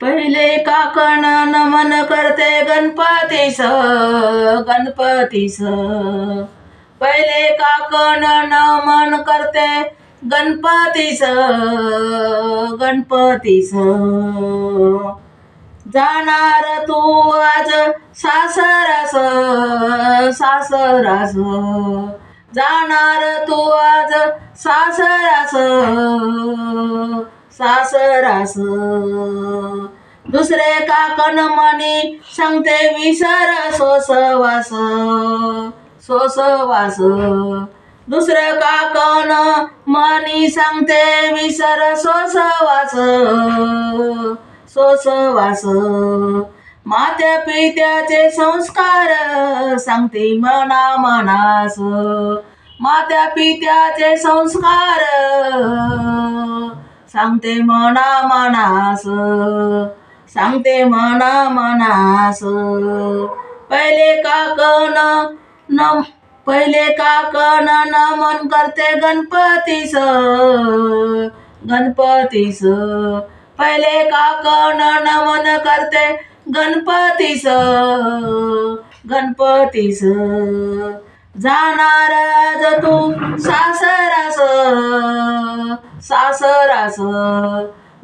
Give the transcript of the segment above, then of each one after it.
पहिले काकण नमन करते गणपतीस गणपतीस. पहिले काकण नमन करते गणपतीस गणपतीस. जाणार तू आज सासरास सासरास. जाणार तू आज सासरास. सासरास. दुसरे काकण मनी सांगते विसर सोसवास. सोसवास. दुसरे काकण म्हणी? सांगते विसर सोसवास. सोसवास. मात्या पित्याचे संस्कार सांगते मना मनास. मात्या पित्याचे संस्कार सांगते मना मनास सांगते मना मनास. पहिले काकण न पहिले काकण नमन करते गणपतीस गणपतीस. पहिले काकण नमन करते गणपतीस गणपतीस. जाणार आज तू सासरास सासरास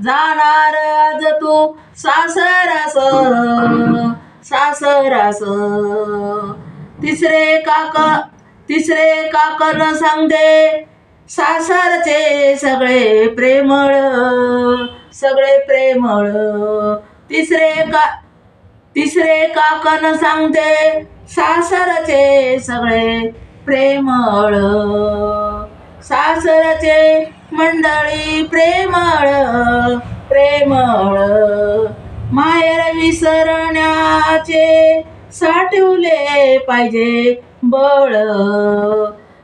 जाणार आज तू सासरास सासरास. तिसरे काक तिसरे काकन सांगते सासरचे सगळे प्रेमळ सगळे प्रेमळ. तिसरे का तिसरे काकन सांगते सासरचे सगळे प्रेमळ. सासरचे मंडळी प्रेमळ प्रेमळ. माहेर विसरण्याचे साठवले पाहिजे बळ.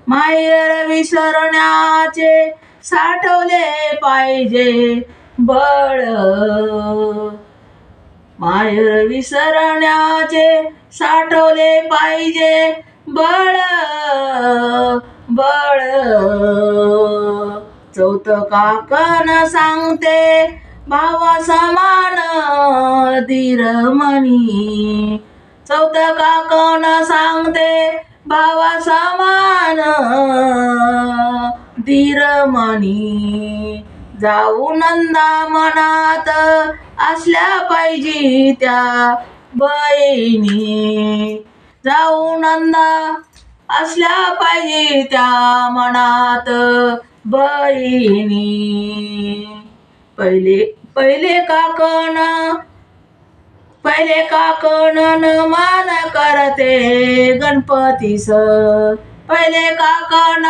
माहेर विसरण्याचे साठवले पाहिजे बळ. माहेर विसरण्याचे साठवले पाहिजे बळ. बळ. चौथ काकन सांगते भावा समान धीरमणी चौथ काकन सांगते भावा समान धीरमणी जाऊ नंदा मनात असल्या पाहिजे त्या बहिणी. जाऊ नंदा असल्या पाहिजे त्या मनात बहिणी. पहिले पहिले काकण पहिले काकण मान करते गणपतीस पहिले काकण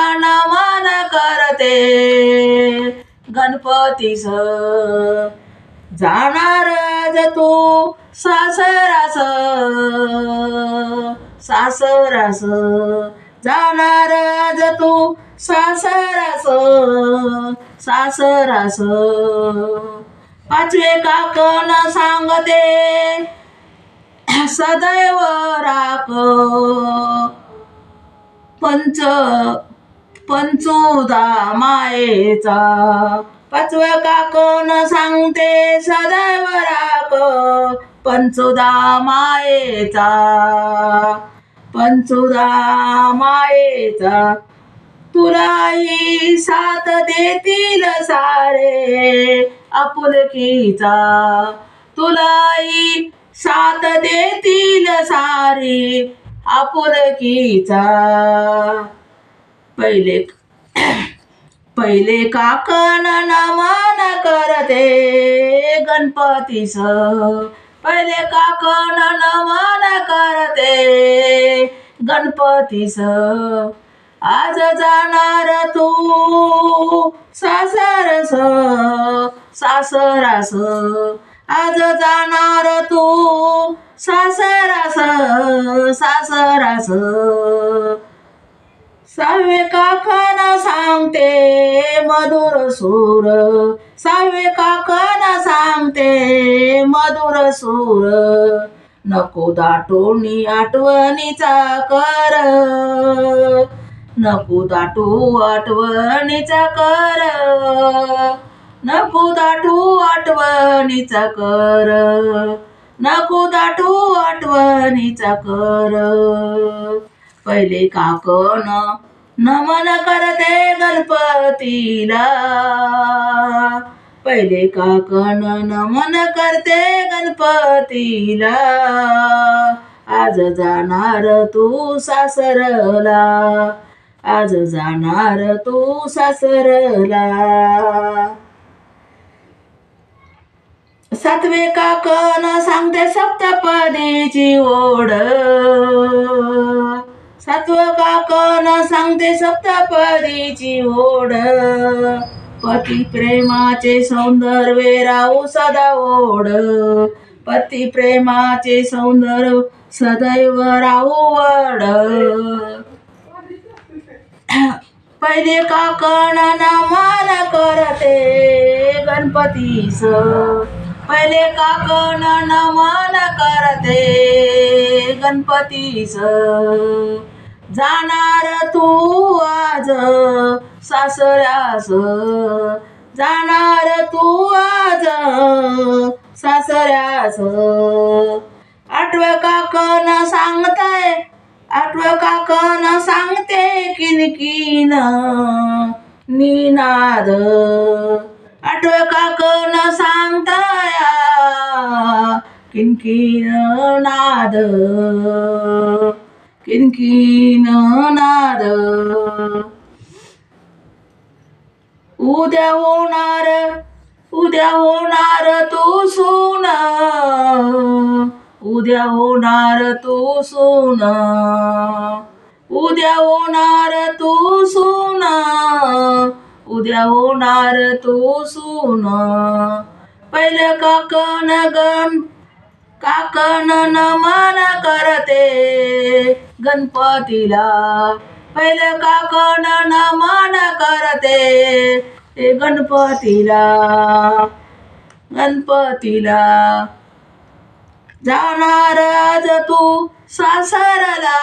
मान करते गणपतीस जाणार आज तू सासरास सासरास जाणार आज तू सासरास सासरास पाचवे काकण सांगते? सदैव राख. पंच पंचुदा मायेचा. पाचव्या काकण सांगते? सदैव राख. पंचुदा मायेचा. पंचुदा मायेचा. तुलाही साथ देतील सारे आपुलकीचा. तुलाही साथ देतील सारी आपुलकीचा. पहिले पहिले काकण नमन करते गणपतीस पहिले काकण नमन करते गणपतीस आज जाणार तू सासरस सासरास. आज जाणार तू सासरास सासरास. सावे काकाना सांगते मधुर सूर. सावे काकाना सांगते मधुर सूर. नको दाटोनी आठवणीचा कर. नको दाटू आठवणीचा कर. नको दाटू आठवणीचा कर. नको दाटू आठवणीचा कर. पहिले काकण नमन करते गणपतीला. पहिले काकण नमन करते गणपतीला. आज जाणार तू सासरला. आज जाणार तू सासरला. सातवे काकन सांगते सप्तपदीची ओढ. काक काकन सांगते सप्तपदीची ओढ. पती प्रेमाचे सौंदर्य राहू सदा ओढ. पती प्रेमाचे सौंदर्य सदैव राहू वड पहिले काकण नमन करते गणपतीस पहिले काकण नमन करते गणपतीस जाणार तू आज सासऱ्यास. जाणार तू आज सासऱ्यास. आठव्या काकण सांगताय आठव काकण सांगते किनकिन निनाद. आठव्या काकण सांगताया किनकिन नाद. किनकिन नाद. उद्या होणार उद्या होणार तू सुना. उद्या होणार तू सोना. उद्या होणार तू सोना. उद्या होणार तू सोना. पहिलं काकण गण काकण नमन करते गणपतीला. पहिलं काकण नमन करते गणपतीला गणपतीला. जाणार आज तू सासरला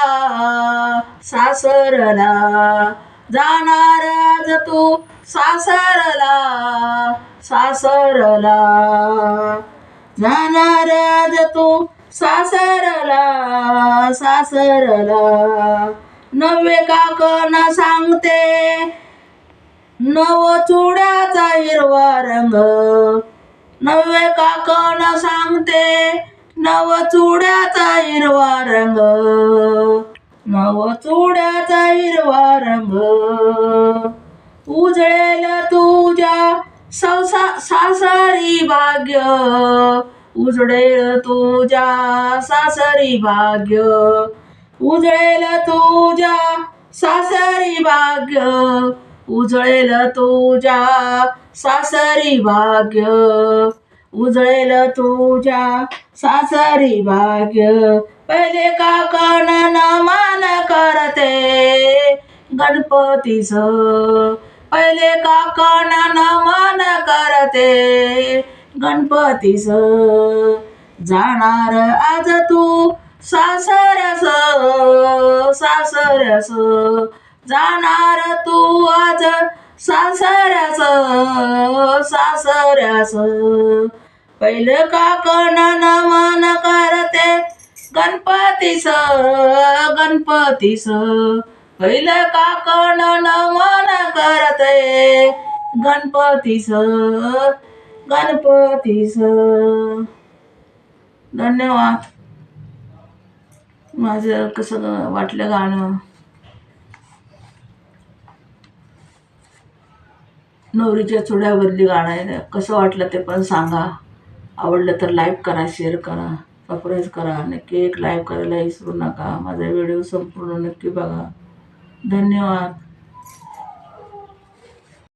सासरला. जाणार आज तू सासरला सासरला. जाणार आज तू सासरला सासरला. नवे काकण सांगते? नव चुड्याचा हिरवा रंग. नवे काकण सांगते? नव चुड्याचा हिरवा रंग. नव चुड्याचा हिरवा रंग. उजळेल तुझ्या संसा सासरी भाग्य. उजळेल तुझ्या सासरी भाग्य. उजळेल तुझ्या सासरी भाग्य. उजळेल तुझ्या सासरी भाग्य. उजळेल तुझ्या सासरी भाग्य. पहिले काका नमन करते गणपतीस पहिले काकण नमन करते गणपतीस जाणार आज तू सासरस सासरस. जाणार तू आज सासरस सासरस. पहिलं काकण नमन करते. गणपतीस गणपतीस पहिलं काकण नमन करते. गणपतीस गणपतीस धन्यवाद. माझं कसं वाटलं गाणं? नवरीच्या चुड्यावरली गाणं आहे कसं वाटलं ते पण सांगा. आवडलं तर लाईक करा शेअर करा सबस्क्राईब करा नक्की एक लाईक करायला विसरू नका. माझा व्हिडिओ संपूर्ण नक्की बघा. धन्यवाद.